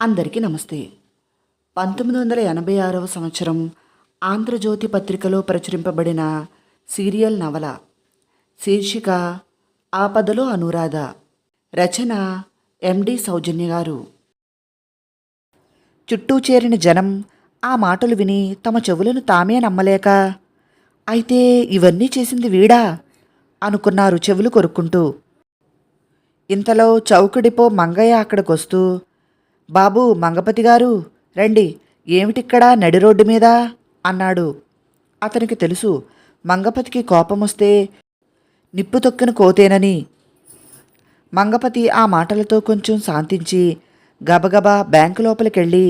అందరికీ నమస్తే. పంతొమ్మిది వందల ఎనభై ఆరవ సంవత్సరం ఆంధ్రజ్యోతి పత్రికలో ప్రచురింపబడిన సీరియల్ నవల శీర్షిక ఆపదలో అనురాధ రచన ఎండి సౌజన్య గారు. చుట్టూ చేరిన జనం ఆ మాటలు విని తమ చెవులను తామే నమ్మలేక అయితే ఇవన్నీ చేసింది వీడా అనుకున్నారు చెవులు కొరుక్కుంటూ. ఇంతలో చౌకడిపో మంగయ్య అక్కడికొస్తూ బాబు మంగపతి గారు రండి. ఏమిటిక్కడ నడి రోడ్డు మీద? అన్నాడు. అతనికి తెలుసు మంగపతికి కోపమొస్తే నిప్పు తొక్కిన కోతేనని. మంగపతి ఆ మాటలతో కొంచెం శాంతించి గబగబా బ్యాంకు లోపలికెళ్ళి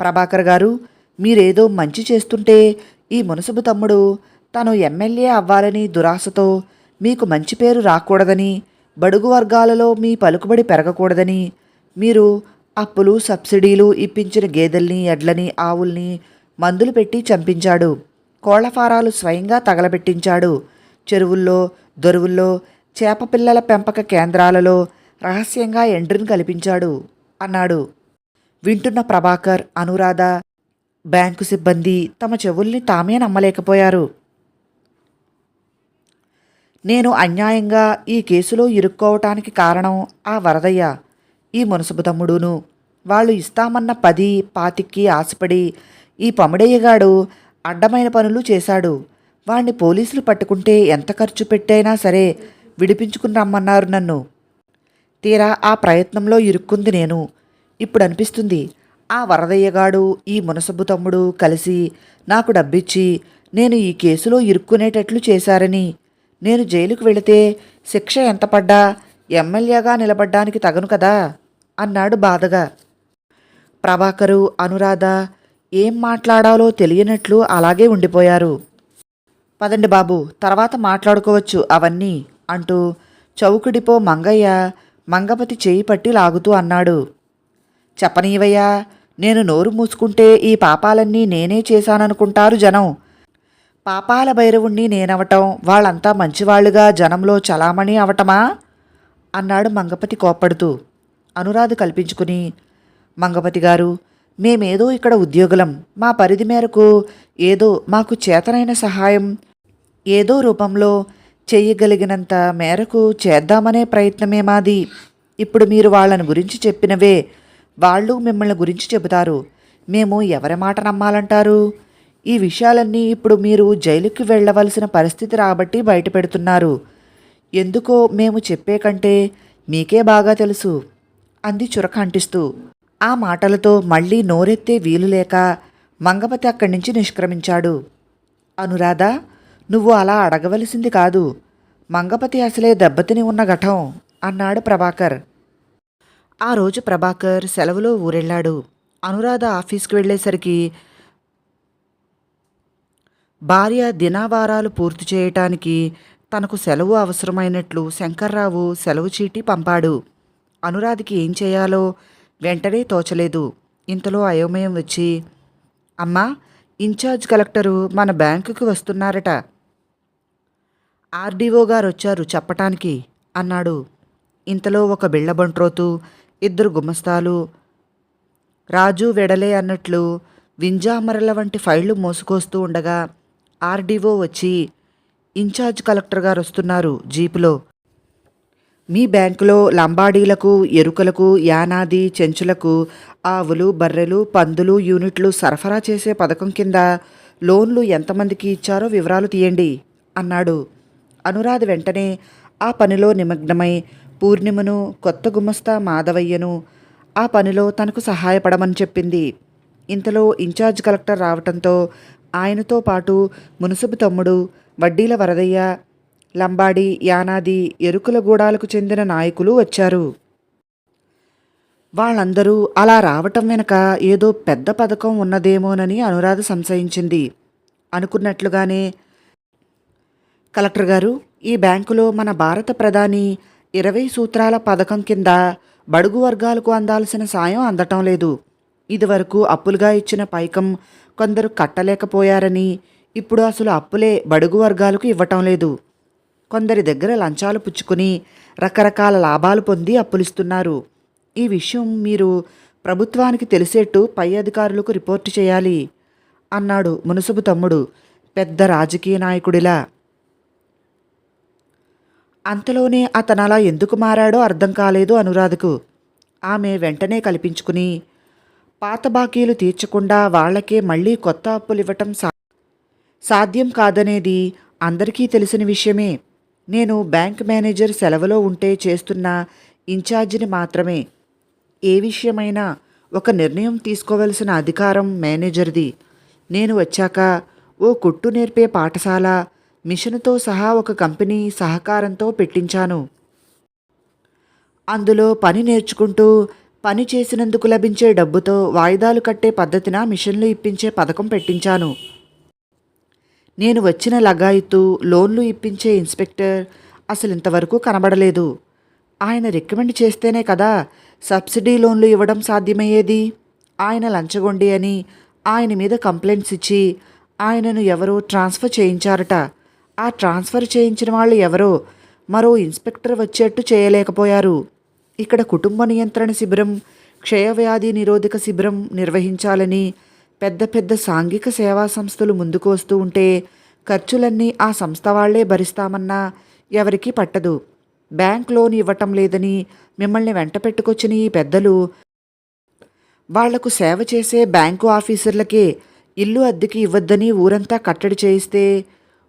ప్రభాకర్ గారు మీరేదో మంచి చేస్తుంటే ఈ మునసబు తమ్ముడు తను ఎమ్మెల్యే అవ్వాలని దురాశతో మీకు మంచి పేరు రాకూడదని బడుగు వర్గాలలో మీ పలుకుబడి పెరగకూడదని మీరు అప్పులు సబ్సిడీలు ఇప్పించిన గేదెల్ని ఎడ్లని ఆవుల్ని మందులు పెట్టి చంపించాడు. కోళ్ళఫారాలు స్వయంగా తగలబెట్టించాడు. చెరువుల్లో దొరువుల్లో చేప పిల్లల పెంపక కేంద్రాలలో రహస్యంగా ఎండ్రిని కల్పించాడు అన్నాడు. వింటున్న ప్రభాకర్ అనురాధ బ్యాంకు సిబ్బంది తమ చెవుల్ని తామే నమ్మలేకపోయారు. నేను అన్యాయంగా ఈ కేసులో ఇరుక్కోవటానికి కారణం ఆ వరదయ్య ఈ మునసబు తమ్ముడును వాళ్ళు ఇస్తామన్న పది పాతికి ఆశపడి ఈ పముడయ్యగాడు అడ్డమైన పనులు చేశాడు. వాణ్ణి పోలీసులు పట్టుకుంటే ఎంత ఖర్చు పెట్టైనా సరే విడిపించుకుని రమ్మన్నారు నన్ను. తీరా ఆ ప్రయత్నంలో ఇరుక్కుంది నేను. ఇప్పుడు అనిపిస్తుంది ఆ వరదయ్యగాడు ఈ మునసబ్బు తమ్ముడు కలిసి నాకు డబ్బిచ్చి నేను ఈ కేసులో ఇరుక్కునేటట్లు చేశారని. నేను జైలుకు వెళితే శిక్ష ఎంత పడ్డా ఎమ్మెల్యేగా నిలబడ్డానికి తగను కదా? అన్నాడు బాధగా. ప్రభాకరు అనురాధ ఏం మాట్లాడాలో తెలియనట్లు అలాగే ఉండిపోయారు. పదండి బాబు తర్వాత మాట్లాడుకోవచ్చు అవన్నీ అంటూ చౌకుడిపో మంగయ్య మంగపతి చేయి పట్టి లాగుతూ అన్నాడు. చెప్పనీవయ్యా నేను నోరు మూసుకుంటే ఈ పాపాలన్నీ నేనే చేశాననుకుంటారు జనం. పాపాల భైరవుణ్ణి నేనవటం వాళ్ళంతా మంచివాళ్ళుగా జనంలో చలామణి అవటమా? అన్నాడు మంగపతి కోప్పడుతూ. అనురాధ కల్పించుకుని మంగపతి గారు మేమేదో ఇక్కడ ఉద్యోగులం. మా పరిధి మేరకు ఏదో మాకు చేతనైన సహాయం ఏదో రూపంలో చెయ్యగలిగినంత మేరకు చేద్దామనే ప్రయత్నమే మాది. ఇప్పుడు మీరు వాళ్ళని గురించి చెప్పినవే వాళ్ళు మిమ్మల్ని గురించి చెబుతారు. మేము ఎవరి మాట నమ్మాలంటారు? ఈ విషయాలన్నీ ఇప్పుడు మీరు జైలుకి వెళ్ళవలసిన పరిస్థితి రాబట్టి బయటపెడుతున్నారు. ఎందుకో మేము చెప్పే కంటే మీకే బాగా తెలుసు అంది చురక అంటిస్తూ. ఆ మాటలతో మళ్ళీ నోరెత్తే వీలు లేక మంగపతి అక్కడి నుంచి నిష్క్రమించాడు. అనురాధ నువ్వు అలా అడగవలసింది కాదు. మంగపతి అసలే దెబ్బతిని ఉన్న ఘటం అన్నాడు ప్రభాకర్. ఆ రోజు ప్రభాకర్ సెలవులో ఊరెళ్ళాడు. అనురాధ ఆఫీస్కి వెళ్ళేసరికి భార్య దినావారాలు పూర్తి చేయటానికి తనకు సెలవు అవసరమైనట్లు శంకర్రావు సెలవు చీటీ పంపాడు. అనురాధకి ఏం చేయాలో వెంటనే తోచలేదు. ఇంతలో అయోమయం వచ్చి అమ్మా ఇన్ఛార్జ్ కలెక్టరు మన బ్యాంకుకి వస్తున్నారట. ఆర్డీఓ గారు వచ్చారు చెప్పటానికి అన్నాడు. ఇంతలో ఒక బిళ్ళబంట్రోతు ఇద్దరు గుమస్తాలు రాజు వెడలే అన్నట్లు వింజామరల వంటి ఫైళ్ళు మోసుకొస్తూ ఉండగా ఆర్డీఓ వచ్చి ఇన్ఛార్జ్ కలెక్టర్ గారు వస్తున్నారు జీపులో మీ బ్యాంకులో లంబాడీలకు ఎరుకలకు యానాది చెంచులకు ఆవులు బర్రెలు పందులు యూనిట్లు సరఫరా చేసే పథకం కింద లోన్లు ఎంతమందికి ఇచ్చారో వివరాలు తీయండి అన్నాడు. అనురాధ వెంటనే ఆ పనిలో నిమగ్నమై పూర్ణిమను కొత్త గుమస్తా మాధవయ్యను ఆ పనిలో తనకు సహాయపడమని చెప్పింది. ఇంతలో ఇన్ఛార్జ్ కలెక్టర్ రావటంతో ఆయనతో పాటు మునుసుబు తమ్ముడు వడ్డీల వరదయ్య లంబాడి యానాది ఎరుకుల గూడాలకు చెందిన నాయకులు వచ్చారు. వాళ్ళందరూ అలా రావటం వెనక ఏదో పెద్ద పథకం ఉన్నదేమోనని అనురాధ సంశయించింది. అనుకున్నట్లుగానే కలెక్టర్ గారు ఈ బ్యాంకులో మన భారత ప్రధాని ఇరవై సూత్రాల పథకం కింద బడుగు వర్గాలకు అందాల్సిన సాయం అందటం లేదు. ఇదివరకు అప్పులుగా ఇచ్చిన పైకం కొందరు కట్టలేకపోయారని ఇప్పుడు అసలు అప్పులే బడుగు వర్గాలకు ఇవ్వటం లేదు. కొందరి దగ్గర లంచాలు పుచ్చుకుని రకరకాల లాభాలు పొంది అప్పులిస్తున్నారు. ఈ విషయం మీరు ప్రభుత్వానికి తెలిసేట్టు పై అధికారులకు రిపోర్టు చేయాలి అన్నాడు మునుసుబు తమ్ముడు పెద్ద రాజకీయ నాయకుడిలా. అంతలోనే అతను అలా ఎందుకు మారాడో అర్థం కాలేదు అనురాధకు. ఆమె వెంటనే కల్పించుకుని పాత బాకీలు తీర్చకుండా వాళ్ళకే మళ్ళీ కొత్త అప్పులివ్వటం సా సాధ్యం కాదనేది అందరికీ తెలిసిన విషయమే. నేను బ్యాంక్ మేనేజర్ సెలవులో ఉంటే చేస్తున్న ఇన్ఛార్జిని మాత్రమే. ఏ విషయమైనా ఒక నిర్ణయం తీసుకోవలసిన అధికారం మేనేజర్ది. నేను వచ్చాక ఓ కుట్టు నేర్పే పాఠశాల మిషన్తో సహా ఒక కంపెనీ సహకారంతో పెట్టించాను. అందులో పని నేర్చుకుంటూ పని చేసినందుకు లభించే డబ్బుతో వాయిదాలు కట్టే పద్ధతిన మిషన్లు ఇప్పించే పథకం పెట్టించాను. నేను వచ్చిన లగాయితూ లోన్లు ఇప్పించే ఇన్స్పెక్టర్ అసలు ఇంతవరకు కనబడలేదు. ఆయన రికమెండ్ చేస్తేనే కదా సబ్సిడీ లోన్లు ఇవ్వడం సాధ్యమయ్యేది. ఆయన లంచగొండి అని ఆయన మీద కంప్లైంట్స్ ఇచ్చి ఆయనను ఎవరో ట్రాన్స్ఫర్ చేయించారట. ఆ ట్రాన్స్ఫర్ చేయించిన వాళ్ళు ఎవరో మరో ఇన్స్పెక్టర్ వచ్చేట్టు చేయలేకపోయారు. ఇక్కడ కుటుంబ నియంత్రణ శిబిరం క్షయవ్యాధి నిరోధక శిబిరం నిర్వహించాలని పెద్ద పెద్ద సాంఘిక సేవా సంస్థలు ముందుకు వస్తూ ఉంటే ఖర్చులన్నీ ఆ సంస్థ వాళ్ళే భరిస్తామన్నా ఎవరికీ పట్టదు. బ్యాంక్ లోన్ ఇవ్వటం లేదని మిమ్మల్ని వెంట పెట్టుకొచ్చిన ఈ పెద్దలు వాళ్ళకు సేవ చేసే బ్యాంకు ఆఫీసర్లకే ఇల్లు అద్దెకి ఇవ్వద్దని ఊరంతా కట్టడి చేయిస్తే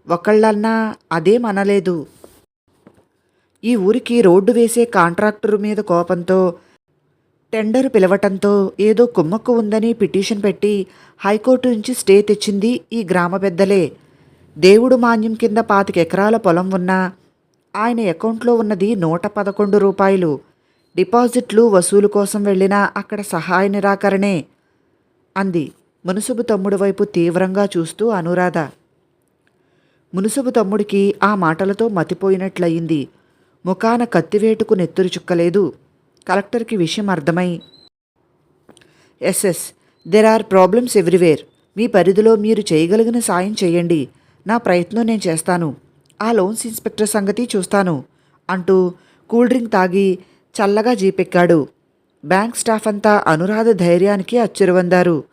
ఒకళ్ళన్నా అదేం అనలేదు ఈ ఊరికి రోడ్డు వేసే కాంట్రాక్టరు మీద కోపంతో టెండర్ పిలవటంతో ఏదో కుమ్మక్కు ఉందని పిటిషన్ పెట్టి హైకోర్టు నుంచి స్టే తెచ్చింది ఈ గ్రామ పెద్దలే. దేవుడు మాన్యం కింద పాతిక ఎకరాల పొలం ఉన్నా ఆయన అకౌంట్లో ఉన్నది నూట పదకొండు రూపాయలు. డిపాజిట్లు వసూలు కోసం వెళ్ళినా అక్కడ సహాయ నిరాకరణే అంది మునుసుబు తమ్ముడు వైపు తీవ్రంగా చూస్తూ అనురాధ. మునుసుబు తమ్ముడికి ఆ మాటలతో మతిపోయినట్లయింది. ముఖాన కత్తివేటుకు నెత్తురు చుక్కలేదు. కలెక్టర్కి విషయం అర్థమై yes yes there are problems everywhere మీ పరిధిలో మీరు చేయగలిగిన సాయం చేయండి. నా ప్రయత్నం నేను చేస్తాను. ఆ లోన్స్ ఇన్స్పెక్టర్ సంగతి చూస్తాను అంటూ కూల్ డ్రింక్ తాగి చల్లగా జీపెక్కాడు. బ్యాంక్ స్టాఫ్ అంతా అనురాధ ధైర్యానికి అచ్చురువందారు.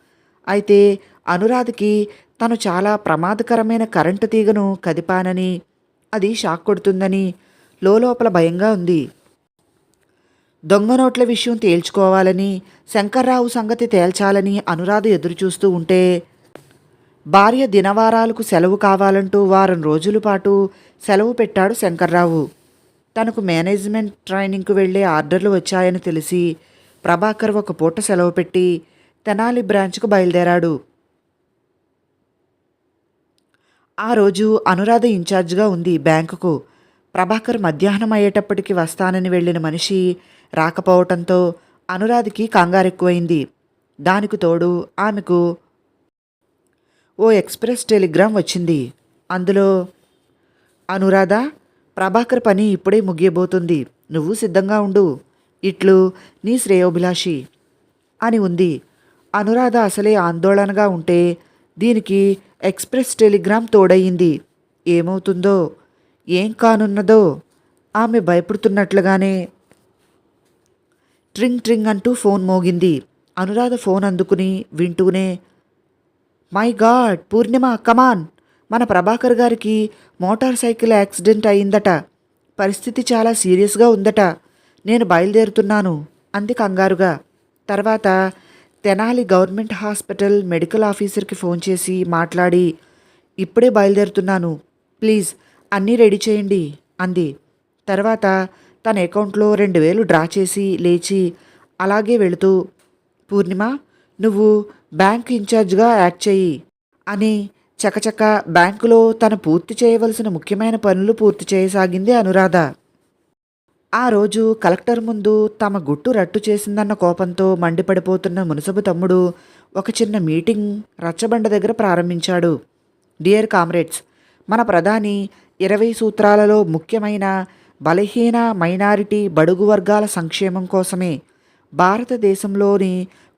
అయితే అనురాధకి తను చాలా ప్రమాదకరమైన కరెంటు తీగను కదిపానని అది షాక్ కొడుతుందని లోపల భయంగా ఉంది. దొంగ నోట్ల విషయం తేల్చుకోవాలని శంకర్రావు సంగతి తేల్చాలని అనురాధ ఎదురుచూస్తూ ఉంటే భార్య దినవారాలకు సెలవు కావాలంటూ వారం రోజుల పాటు సెలవు పెట్టాడు శంకర్రావు. తనకు మేనేజ్మెంట్ ట్రైనింగ్కు వెళ్ళే ఆర్డర్లు వచ్చాయని తెలిసి ప్రభాకర్ ఒక పూట సెలవు పెట్టి తెనాలి బ్రాంచ్కు బయలుదేరాడు. ఆ రోజు అనురాధ ఇన్ఛార్జ్గా ఉంది బ్యాంకుకు. ప్రభాకర్ మధ్యాహ్నం అయ్యేటప్పటికి వస్తానని వెళ్ళిన మనిషి రాకపోవటంతో అనురాధకి కంగారెక్కువైంది. దానికి తోడు ఆమెకు ఓ ఎక్స్ప్రెస్ టెలిగ్రామ్ వచ్చింది. అందులో అనురాధ ప్రభాకర్ పని ఇప్పుడే ముగియబోతుంది. నువ్వు సిద్ధంగా ఉండు. ఇట్లు నీ శ్రేయోభిలాషి అని ఉంది. అనురాధ అసలే ఆందోళనగా ఉంటే దీనికి ఎక్స్ప్రెస్ టెలిగ్రామ్ తోడయింది. ఏమవుతుందో ఏం కానున్నదో ఆమె భయపడుతున్నట్లుగానే ట్రింగ్ ట్రింగ్ అంటూ ఫోన్ మోగింది. అనురాధ ఫోన్ అందుకుని వింటూనే మై గాడ్ పూర్ణిమ కమాన్ మన ప్రభాకర్ గారికి మోటార్ సైకిల్ యాక్సిడెంట్ అయిందట. పరిస్థితి చాలా సీరియస్గా ఉందట. నేను బయలుదేరుతున్నాను అంది కంగారుగా. తర్వాత తెనాలి గవర్నమెంట్ హాస్పిటల్ మెడికల్ ఆఫీసర్కి ఫోన్ చేసి మాట్లాడి ఇప్పుడే బయలుదేరుతున్నాను. ప్లీజ్ అన్నీ రెడీ చేయండి అంది. తర్వాత తన అకౌంట్లో రెండు వేలు డ్రా చేసి లేచి అలాగే వెళుతూ పూర్ణిమ నువ్వు బ్యాంక్ ఇన్ఛార్జ్గా యాక్ట్ చెయ్యి అని చకచక బ్యాంకులో తను పూర్తి చేయవలసిన ముఖ్యమైన పనులు పూర్తి చేయసాగింది అనురాధ. ఆ రోజు కలెక్టర్ ముందు తమ గుట్టు రట్టు చేసిందన్న కోపంతో మండిపడిపోతున్న మునసబు తమ్ముడు ఒక చిన్న మీటింగ్ రచ్చబండ దగ్గర ప్రారంభించాడు. డియర్ కామ్రేడ్స్ మన ప్రధాని ఇరవై సూత్రాలలో ముఖ్యమైన బలహీన మైనారిటీ బడుగు వర్గాల సంక్షేమం కోసమే భారతదేశంలోని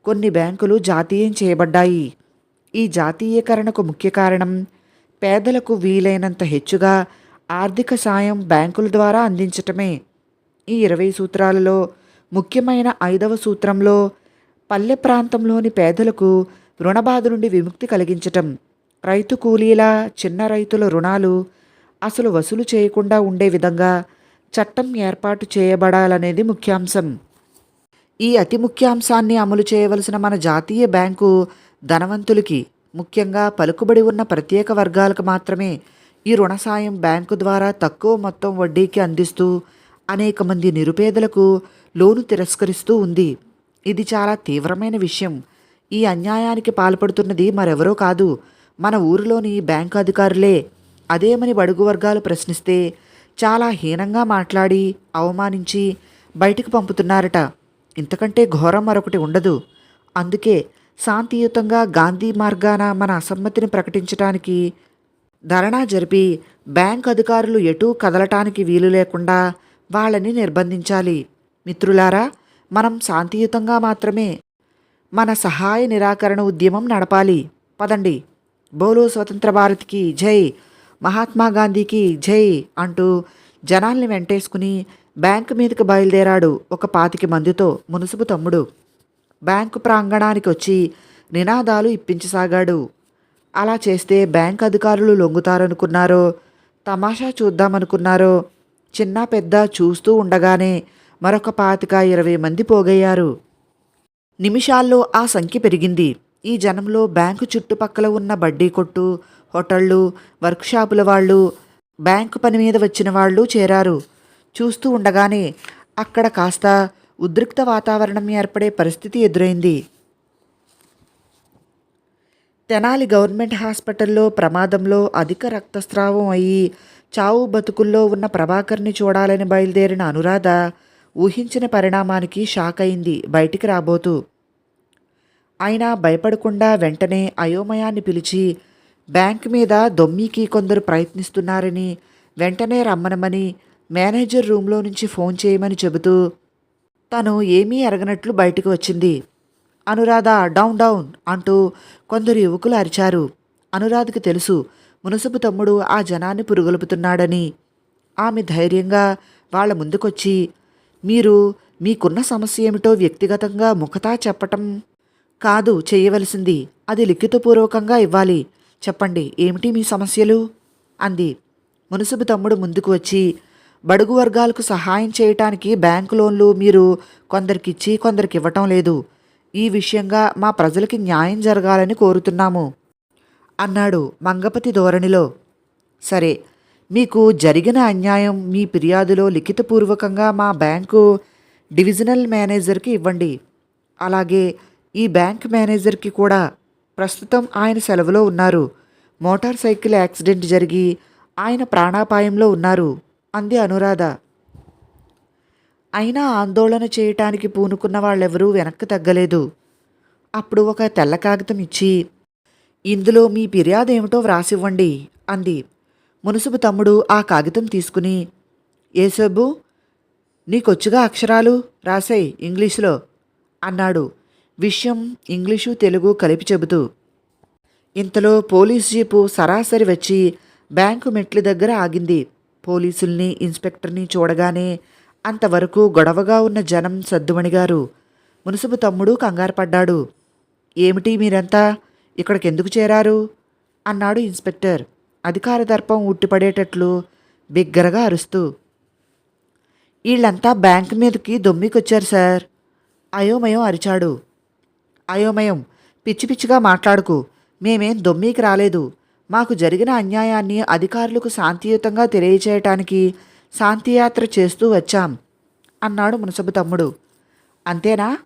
కొన్ని బ్యాంకులు జాతీయం చేయబడ్డాయి. ఈ జాతీయకరణకు ముఖ్య కారణం పేదలకు వీలైనంత హెచ్చుగా ఆర్థిక సాయం బ్యాంకుల ద్వారా అందించటమే. ఈ ఇరవై సూత్రాలలో ముఖ్యమైన ఐదవ సూత్రంలో పల్లె ప్రాంతంలోని పేదలకు రుణబాధ నుండి విముక్తి కలిగించటం రైతు కూలీల చిన్న రైతుల రుణాలు అసలు వసూలు చేయకుండా ఉండే విధంగా చట్టం ఏర్పాటు చేయబడాలనేది ముఖ్యాంశం. ఈ అతి ముఖ్యాంశాన్ని అమలు చేయవలసిన మన జాతీయ బ్యాంకు ధనవంతులకి ముఖ్యంగా పలుకుబడి ఉన్న ప్రత్యేక వర్గాలకు మాత్రమే ఈ రుణ సాయం బ్యాంకు ద్వారా తక్కువ మొత్తం వడ్డీకి అందిస్తూ అనేక మంది నిరుపేదలకు లోను తిరస్కరిస్తూ ఉంది. ఇది చాలా తీవ్రమైన విషయం. ఈ అన్యాయానికి పాల్పడుతున్నది మరెవరో కాదు మన ఊరిలోని బ్యాంకు అధికారులే. అదేమని బడుగు వర్గాలు ప్రశ్నిస్తే చాలా హీనంగా మాట్లాడి అవమానించి బయటికి పంపుతున్నారట. ఇంతకంటే ఘోరం మరొకటి ఉండదు. అందుకే శాంతియుతంగా గాంధీ మార్గాన మన అసమ్మతిని ప్రకటించడానికి ధర్నా జరిపి బ్యాంక్ అధికారులు ఎటూ కదలటానికి వీలు లేకుండా వాళ్ళని నిర్బంధించాలి. మిత్రులారా మనం శాంతియుతంగా మాత్రమే మన సహాయ నిరాకరణ ఉద్యమం నడపాలి. పదండి. బోలో స్వతంత్ర భారత్కి జై. మహాత్మా గాంధీకి జై అంటూ జనాల్ని వెంటేసుకుని బ్యాంకు మీదకి బయలుదేరాడు ఒక పాతికి మందితో మునుసుపు తమ్ముడు. బ్యాంకు ప్రాంగణానికి వచ్చి నినాదాలు ఇప్పించసాగాడు. అలా చేస్తే బ్యాంక్ అధికారులు లొంగుతారనుకున్నారో తమాషా చూద్దామనుకున్నారో చిన్న పెద్ద చూస్తూ ఉండగానే మరొక పాతిక ఇరవై మంది పోగయ్యారు. నిమిషాల్లో ఆ సంఖ్య పెరిగింది. ఈ జనంలో బ్యాంకు చుట్టుపక్కల ఉన్న బడ్డీ కొట్టు హోటళ్ళు వర్క్షాపుల వాళ్ళు బ్యాంకు పని మీద వచ్చిన వాళ్ళు చేరారు. చూస్తూ ఉండగానే అక్కడ కాస్త ఉద్రిక్త వాతావరణం ఏర్పడే పరిస్థితి ఎదురైంది. తెనాలి గవర్నమెంట్ హాస్పిటల్లో ప్రమాదంలో అధిక రక్తస్రావం అయ్యి చావు బతుకుల్లో ఉన్న ప్రభాకర్ని చూడాలని బయలుదేరిన అనురాధ ఊహించిన పరిణామానికి షాక్ అయింది బయటికి రాబోతూ. అయినా భయపడకుండా వెంటనే అయోమయాన్ని పిలిచి బ్యాంక్ మీద దొమ్మికి కొందరు ప్రయత్నిస్తున్నారని వెంటనే రమ్మనమని మేనేజర్ రూమ్లో నుంచి ఫోన్ చేయమని చెబుతూ తను ఏమీ ఎరగనట్లు బయటకు వచ్చింది. అనురాధ డౌన్ డౌన్ అంటూ కొందరు యువకులు అరిచారు. అనురాధకు తెలుసు మునసపు తమ్ముడు ఆ జనాన్ని పురుగొలుపుతున్నాడని. ఆమె ధైర్యంగా వాళ్ళ ముందుకొచ్చి మీరు మీకున్న సమస్య ఏమిటో వ్యక్తిగతంగా ముఖతా చెప్పటం కాదు చేయవలసింది. అది లిఖితపూర్వకంగా ఇవ్వాలి. చెప్పండి ఏమిటి మీ సమస్యలు? అంది. మునుసుబు తమ్ముడు ముందుకు వచ్చి బడుగు వర్గాలకు సహాయం చేయటానికి బ్యాంకు లోన్లు మీరు కొందరికిచ్చి కొందరికి ఇవ్వటం లేదు. ఈ విషయంగా మా ప్రజలకి న్యాయం జరగాలని కోరుతున్నాము అన్నాడు మంగపతి ధోరణిలో. సరే మీకు జరిగిన అన్యాయం మీ ఫిర్యాదులో లిఖితపూర్వకంగా మా బ్యాంకు డివిజనల్ మేనేజర్కి ఇవ్వండి. అలాగే ఈ బ్యాంక్ మేనేజర్కి కూడా ప్రస్తుతం ఆయన సెలవులో ఉన్నారు. మోటార్ సైకిల్ యాక్సిడెంట్ జరిగి ఆయన ప్రాణాపాయంలో ఉన్నారు అంది అనురాధ. అయినా ఆందోళన చేయటానికి పూనుకున్న వాళ్ళెవరూ వెనక్కి తగ్గలేదు. అప్పుడు ఒక తెల్ల కాగితం ఇచ్చి ఇందులో మీ ఫిర్యాదు ఏమిటో వ్రాసివ్వండి అంది. మునుసుబు తమ్ముడు ఆ కాగితం తీసుకుని ఏసబ్బు నీకొచ్చుగా అక్షరాలు? రాసేయ్ ఇంగ్లీషులో అన్నాడు. విషయం ఇంగ్లీషు తెలుగు కలిపి చెబుతూ ఇంతలో పోలీస్ జీపు సరాసరి వచ్చి బ్యాంకు మెట్ల దగ్గర ఆగింది. పోలీసుల్ని ఇన్స్పెక్టర్ని చూడగానే అంతవరకు గొడవగా ఉన్న జనం సద్దుమణిగారు మునుసుపు తమ్ముడు కంగారు పడ్డాడు. ఏమిటి మీరంతా? ఇక్కడికి ఎందుకు చేరారు? అన్నాడు ఇన్స్పెక్టర్. అధికార దర్పం ఉట్టిపడేటట్లు బిగ్గరగా అరుస్తూ వీళ్ళంతా బ్యాంక్ మీదకి దొమ్మికొచ్చారు సార్. అయోమయం అరిచాడు. అయోమయం. పిచ్చి పిచ్చిగా మాట్లాడుకు. మేమేం దొమ్మీకి రాలేదు. మాకు జరిగిన అన్యాయాన్ని అధికారులకు శాంతియుతంగా తెలియచేయటానికి శాంతియాత్ర చేస్తూ వచ్చాం అన్నాడు మునసబు తమ్ముడు. అంతేనా?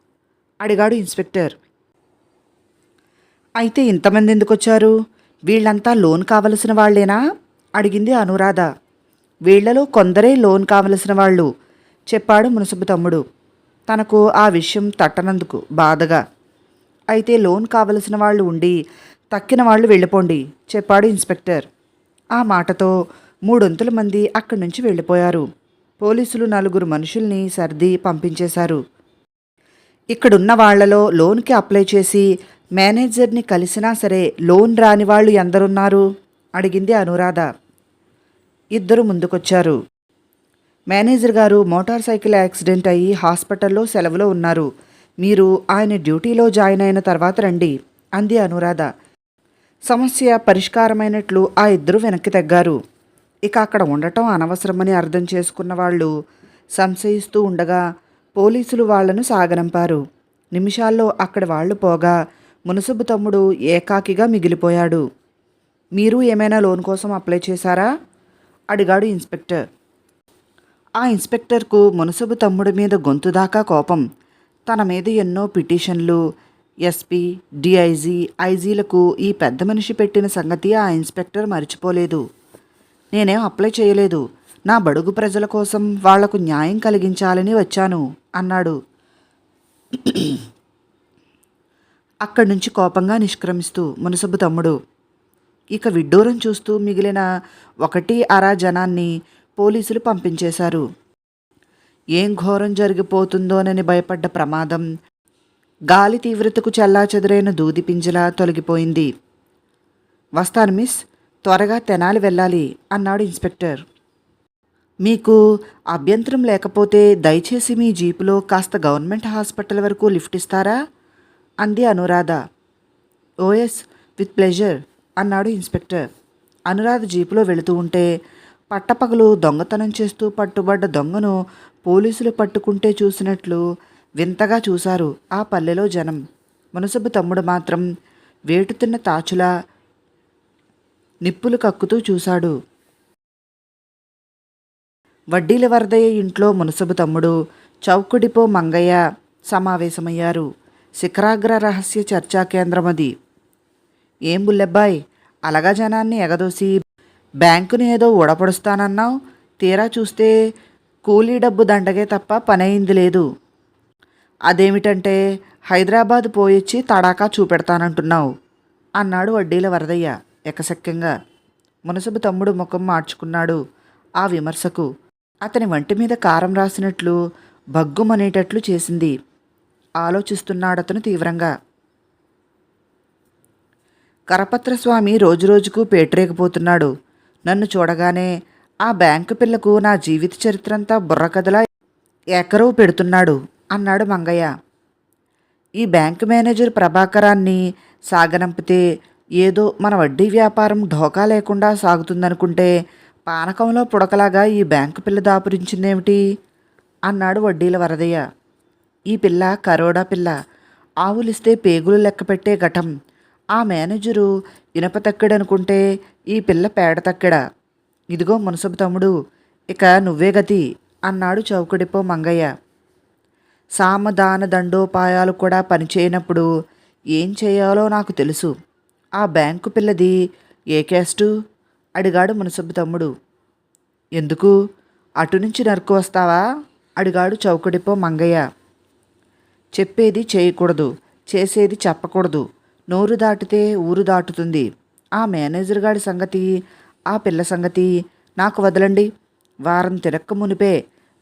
అడిగాడు ఇన్స్పెక్టర్. అయితే ఇంతమంది ఎందుకు వచ్చారు వీళ్ళంతా లోన్ కావలసిన వాళ్ళేనా? అడిగింది అనురాధ. వీళ్ళలో కొందరే లోన్ కావలసిన వాళ్ళు చెప్పాడు మునసబు తమ్ముడు. తనకు ఆ విషయం తట్టనందుకు బాధగా. అయితే లోన్ కావలసిన వాళ్ళు ఉండి తక్కిన వాళ్ళు వెళ్ళిపోండి చెప్పాడు ఇన్స్పెక్టర్. ఆ మాటతో మూడొంతుల మంది అక్కడి నుంచి వెళ్ళిపోయారు. పోలీసులు నలుగురు మనుషుల్ని సర్ది పంపించేశారు. ఇక్కడున్న వాళ్ళలో లోన్కి అప్లై చేసి మేనేజర్ని కలిసినా సరే లోన్ రాని వాళ్ళు ఎందరున్నారు? అడిగింది అనురాధ. ఇద్దరు ముందుకొచ్చారు. మేనేజర్ గారు మోటార్ సైకిల్ యాక్సిడెంట్ అయ్యి హాస్పిటల్లో సెలవులో ఉన్నారు. మీరు ఆయన డ్యూటీలో జాయిన్ అయిన తర్వాత రండి అంది అనురాధ. సమస్య పరిష్కారమైనట్లు ఆ ఇద్దరు వెనక్కి తగ్గారు. ఇక అక్కడ ఉండటం అనవసరమని అర్థం చేసుకున్న వాళ్ళు సంశయిస్తూ ఉండగా పోలీసులు వాళ్ళను సాగనంపారు. నిమిషాల్లో అక్కడి వాళ్ళు పోగా మునసబు తమ్ముడు ఏకాకిగా మిగిలిపోయాడు. మీరు ఏమైనా లోన్ కోసం అప్లై చేశారా? అడిగాడు ఇన్స్పెక్టర్. ఆ ఇన్స్పెక్టర్కు మునసబు తమ్ముడి మీద గొంతు దాకా కోపం. తన మీద ఎన్నో పిటిషన్లు ఎస్పీ డిఐజీ ఐజీలకు ఈ పెద్ద మనిషి పెట్టిన సంగతి ఆ ఇన్స్పెక్టర్ మర్చిపోలేదు. నేనేం అప్లై చేయలేదు. నా బడుగు ప్రజల కోసం వాళ్ళకు న్యాయం కలిగించాలని వచ్చాను అన్నాడు. అక్కడి నుంచి కోపంగా నిష్క్రమిస్తూ మునసబు తమ్ముడు ఇక విడ్డూరం చూస్తూ మిగిలిన ఒకటి అరా జనాన్ని పోలీసులు పంపించేశారు. ఏం ఘోరం జరిగిపోతుందోనని భయపడ్డ ప్రమాదం. గాలి తీవ్రతకు చెల్లాచెదురైన దూది పింజలా తొలగిపోయింది. వస్తాను మిస్ త్వరగా తెనాలి వెళ్ళాలి అన్నాడు ఇన్స్పెక్టర్. మీకు అభ్యంతరం లేకపోతే దయచేసి మీ జీపులో కాస్త గవర్నమెంట్ హాస్పిటల్ వరకు లిఫ్ట్ ఇస్తారా? అంది Anuradha. Oh yes with pleasure అన్నాడు ఇన్స్పెక్టర్. అనురాధ జీపులో వెళుతూ ఉంటే పట్టపగలు దొంగతనం చేస్తూ పట్టుబడ్డ దొంగను పోలీసులు పట్టుకుంటే చూసినట్లు వింతగా చూశారు ఆ పల్లెలో జనం. మునసబు తమ్ముడు మాత్రం వేటుతున్న తాచులా నిప్పులు కక్కుతూ చూశాడు. వడ్డీల వరదయ్య ఇంట్లో మునసబు తమ్ముడు చౌకుడిపో మంగయ్య సమావేశమయ్యారు. శిఖరాగ్ర రహస్య చర్చా కేంద్రం అది ఏం బుల్లెబ్బాయ్ అలగా జనాన్ని ఎగదోసి బ్యాంకుని ఏదో ఊడపడుస్తానన్నావు? తీరా చూస్తే కూలీ డబ్బు దండగే తప్ప పనయింది లేదు. అదేమిటంటే హైదరాబాద్ పోయొచ్చి తడాకా చూపెడతానంటున్నావు అన్నాడు వడ్డీల వరదయ్య ఎకసక్యంగా మునసబు తమ్ముడు ముఖం మార్చుకున్నాడు ఆ విమర్శకు. అతని వంటి మీద కారం రాసినట్లు భగ్గుమనేటట్లు చేసింది. ఆలోచిస్తున్నాడతను తీవ్రంగా. కరపత్రస్వామి రోజురోజుకు పేటరేకపోతున్నాడు నన్ను చూడగానే ఆ బ్యాంకు పిల్లకు నా జీవిత చరిత్రంతా బుర్రకథలా ఎకరవు పెడుతున్నాడు అన్నాడు మంగయ్య. ఈ బ్యాంకు మేనేజర్ ప్రభాకరాన్ని సాగనంపితే ఏదో మన వడ్డీ వ్యాపారం ఢోకా లేకుండా సాగుతుందనుకుంటే పానకంలో పుడకలాగా ఈ బ్యాంకు పిల్ల దాపురించిందేమిటి? అన్నాడు వడ్డీల వరదయ్య. ఈ పిల్ల కరోడా పిల్ల. ఆవులిస్తే పేగులు లెక్కపెట్టే ఘటం. ఆ మేనేజరు ఇనపతక్కడనుకుంటే ఈ పిల్ల పేడ తక్కెడ? ఇదిగో మునసబు తమ్ముడు ఇక నువ్వే గతి అన్నాడు చౌకడిపో మంగయ్య. సామదాన దండోపాయాలు కూడా పనిచేయనప్పుడు ఏం చేయాలో నాకు తెలుసు. ఆ బ్యాంకు పిల్లది ఏ క్యాస్టు? అడిగాడు మునసబు తమ్ముడు. ఎందుకు? అటు నుంచి నరుకు వస్తావా? అడిగాడు చౌకడిపో మంగయ్య. చెప్పేది చేయకూడదు చేసేది చెప్పకూడదు. నోరు దాటితే ఊరు దాటుతుంది. ఆ మేనేజర్ గాడి సంగతి ఆ పిల్ల సంగతి నాకు వదలండి. వారం తిరక్క మునిపే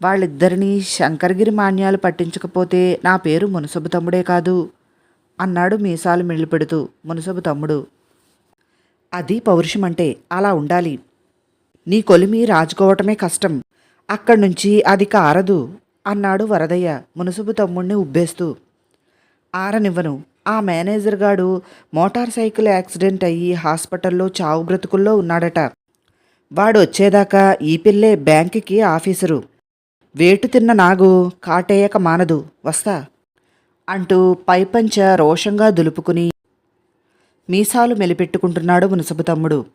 వాళ్ళిద్దరినీ శంకరగిరి మాన్యాలు పట్టించకపోతే నా పేరు మునసబు తమ్ముడే కాదు అన్నాడు మీసాలు మిళ్ళిపెడుతూ మునసబు తమ్ముడు. అది పౌరుషం అంటే అలా ఉండాలి. నీ కొలిమి రాజుకోవటమే కష్టం. అక్కడి నుంచి అది కారదు అన్నాడు వరదయ్య మునసబు తమ్ముణ్ణి ఉబ్బేస్తూ. ఆరనివ్వను. ఆ మేనేజర్ గాడు మోటార్ సైకిల్ యాక్సిడెంట్ అయ్యి హాస్పిటల్లో చావు బ్రతుకుల్లో ఉన్నాడట. వాడు వచ్చేదాకా ఈ పిల్లే బ్యాంకుకి ఆఫీసరు. వేటు తిన్న నాగు కాటేయక మానదు. వస్తా. అంటూ పైపంచ రోషంగా దులుపుకుని మీసాలు మెలిపెట్టుకుంటున్నాడు మునసబు తమ్ముడు.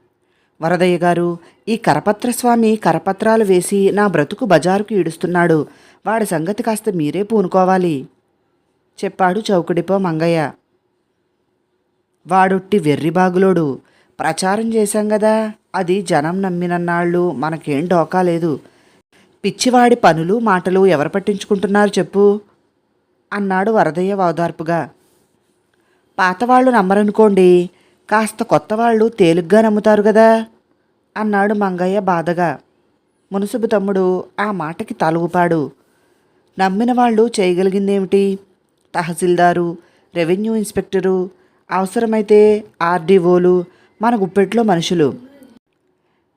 వరదయ్య గారు ఈ కరపత్రస్వామి కరపత్రాలు వేసి నా బ్రతుకు బజారుకు ఈడుస్తున్నాడు. వాడి సంగతి కాస్త మీరే పూనుకోవాలి. చెప్పాడు చౌకడిపో మంగయ్య. వాడొట్టి వెర్రిబాగులోడు ప్రచారం చేశాం కదా అది జనం నమ్మినన్నాళ్ళు మనకేం డోకా లేదు. పిచ్చివాడి పనులు మాటలు ఎవరు పట్టించుకుంటున్నారు చెప్పు? అన్నాడు వరదయ్య వాదార్పుగా. పాతవాళ్ళు నమ్మరనుకోండి కాస్త కొత్త వాళ్ళు తేలిగ్గా నమ్ముతారు కదా అన్నాడు మంగయ్య బాధగా. మునుసుబు తమ్ముడు ఆ మాటకి తల ఊపాడు నమ్మిన వాళ్ళు చేయగలిగిందేమిటి? తహసీల్దారు రెవెన్యూ ఇన్స్పెక్టరు అవసరమైతే ఆర్డీఓలు మన గుప్పెట్లో మనుషులు.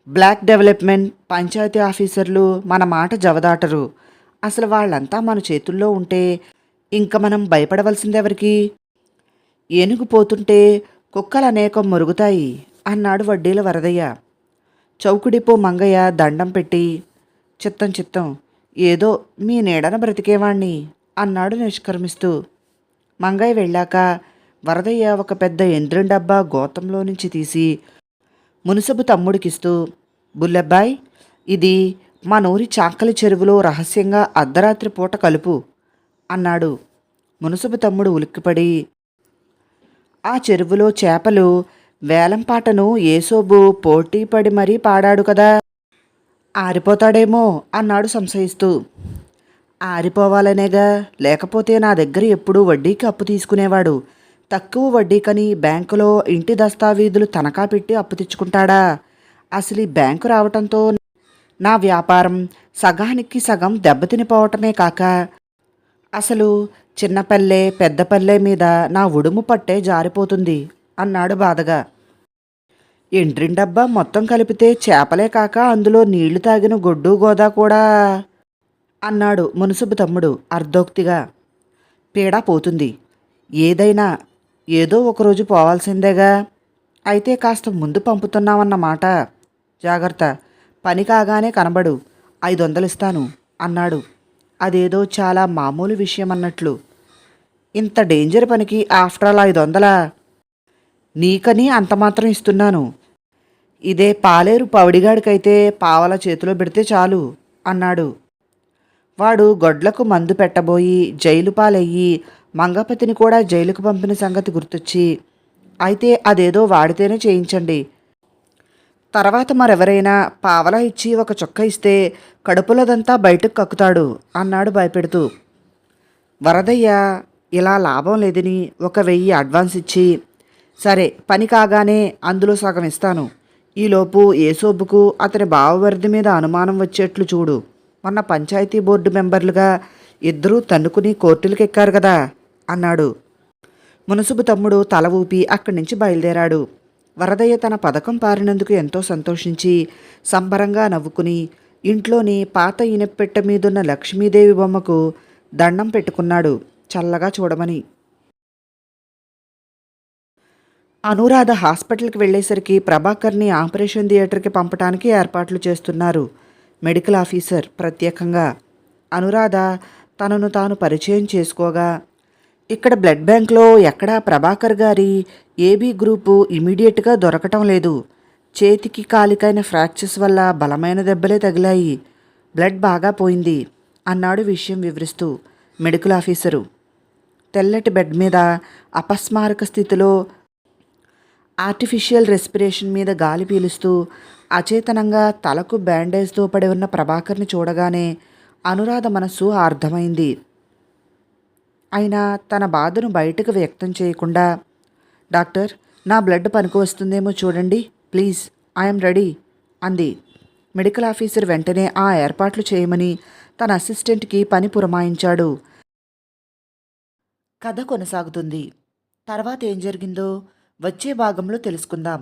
బ్లాక్ డెవలప్మెంట్ పంచాయతీ ఆఫీసర్లు మన మాట జవదాటరు. అసలు వాళ్ళంతా మన చేతుల్లో ఉంటే ఇంక మనం భయపడవలసిందెవరికి ఏనుగు పోతుంటే కుక్కలు అనేకం మురుగుతాయి అన్నాడు వడ్డీల వరదయ్య. చౌకుడిపో మంగయ్య దండం పెట్టి చిత్తం చిత్తం ఏదో మీ నీడన బ్రతికేవాణ్ణి. అన్నాడు నిష్కర్మిస్తూ. మంగయ్య వెళ్ళాక వరదయ్య ఒక పెద్ద ఎంద్రం డబ్బా గోతంలో నుంచి తీసి మునుసబు తమ్ముడికిస్తూ బుల్లబ్బాయ్ ఇది మా నూరి చాకలి చెరువులో రహస్యంగా అర్ధరాత్రి పూట కలుపు అన్నాడు. మునుసబు తమ్ముడు ఉలిక్కిపడి ఆ చెరువులో చేపలు వేలంపాటను ఏసోబు పోటీపడి మరీ పాడాడు కదా. ఆరిపోతాడేమో అన్నాడు సంశయిస్తూ. ఆరిపోవాలనేగా. లేకపోతే నా దగ్గర ఎప్పుడూ వడ్డీకి అప్పు తీసుకునేవాడు. తక్కువ వడ్డీకని బ్యాంకులో ఇంటి దస్తావీజులు తనఖా పెట్టి అప్పు తెచ్చుకుంటాడా? అసలు ఈ బ్యాంకు రావటంతో నా వ్యాపారం సగానికి సగం దెబ్బతినిపోవటమే కాక. అసలు చిన్నపల్లె పెద్దపల్లె మీద నా ఉడుము పట్టే జారిపోతుంది అన్నాడు బాధగా. ఎండ్రిండబ్బా మొత్తం కలిపితే చేపలే కాక అందులో నీళ్ళు తాగిన గొడ్డు గోదా కూడా. అన్నాడు మునుసుబు తమ్ముడు అర్ధోక్తిగా. పీడ పోతుంది. ఏదైనా ఏదో ఒకరోజు పోవాల్సిందేగా. అయితే కాస్త ముందు పంపుతున్నామన్నమాట జాగ్రత్త. పని కాగానే కనబడు. ఐదు వందలు ఇస్తాను అన్నాడు. అదేదో చాలా మామూలు విషయం అన్నట్లు ఇంత డేంజర్ పనికి ఆఫ్టర్ ఆల్ ఐదు వందలా నీకని అంత మాత్రం ఇస్తున్నాను. ఇదే పాలేరు పవడిగాడికైతే పావల చేతిలో పెడితే చాలు అన్నాడు. వాడు గొడ్లకు మందు పెట్టబోయి జైలు పాలయ్యి మంగపతిని కూడా జైలుకు పంపిన సంగతి గుర్తొచ్చి అయితే అదేదో వాడితేనే చేయించండి. తర్వాత మరెవరైనా పావలా ఇచ్చి ఒక చొక్క ఇస్తే కడుపులోదంతా బయటకు కక్కుతాడు అన్నాడు భయపెడుతూ. వరదయ్య ఇలా లాభం లేదని ఒక వెయ్యి అడ్వాన్స్ ఇచ్చి సరే పని కాగానే అందులో సగం ఇస్తాను. ఈలోపు ఏ సోపుకు అతని బావవరిది మీద అనుమానం వచ్చేట్లు చూడు. మొన్న పంచాయతీ బోర్డు మెంబర్లుగా ఇద్దరూ తన్నుకుని కోర్టులకు ఎక్కారు కదా అన్నాడు. మునసుబు తమ్ముడు తల ఊపి అక్కడి నుంచి బయలుదేరాడు. వరదయ్య తన పథకం పారినందుకు ఎంతో సంతోషించి సంబరంగా నవ్వుకుని ఇంట్లోని పాత ఇనపెట్ట మీదున్న లక్ష్మీదేవి బొమ్మకు దండం పెట్టుకున్నాడు చల్లగా చూడమని. అనురాధ హాస్పిటల్కి వెళ్ళేసరికి ప్రభాకర్ని ఆపరేషన్ థియేటర్కి పంపడానికి ఏర్పాట్లు చేస్తున్నారు. మెడికల్ ఆఫీసర్ ప్రత్యేకంగా. అనురాధ తనను తాను పరిచయం చేసుకోగా ఇక్కడ బ్లడ్ బ్యాంక్లో ఎక్కడా ప్రభాకర్ గారి ఏబీ గ్రూపు ఇమీడియట్గా దొరకటం లేదు. చేతికి కాలికైన ఫ్రాక్చర్స్ వల్ల బలమైన దెబ్బలే తగిలాయి. బ్లడ్ బాగా పోయింది అన్నాడు విషయం వివరిస్తూ మెడికల్ ఆఫీసరు. తెల్లటి బెడ్ మీద అపస్మారక స్థితిలో ఆర్టిఫిషియల్ రెస్పిరేషన్ మీద గాలి పీలుస్తూ అచేతనంగా తలకు బ్యాండేజ్తో పడి ఉన్న ప్రభాకర్ని చూడగానే అనురాధ మనస్సు అర్థమైంది అయినా తన బాధను బయటకు వ్యక్తం చేయకుండా డాక్టర్ నా బ్లడ్ పనికి వస్తుందేమో చూడండి ప్లీజ్ ఐఎమ్ రెడీ అంది. మెడికల్ ఆఫీసర్ వెంటనే ఆ ఏర్పాట్లు చేయమని తన అసిస్టెంట్కి పని పురమాయించాడు. కథ కొనసాగుతుంది. తర్వాత ఏం జరిగిందో వచ్చే భాగంలో తెలుసుకుందాం.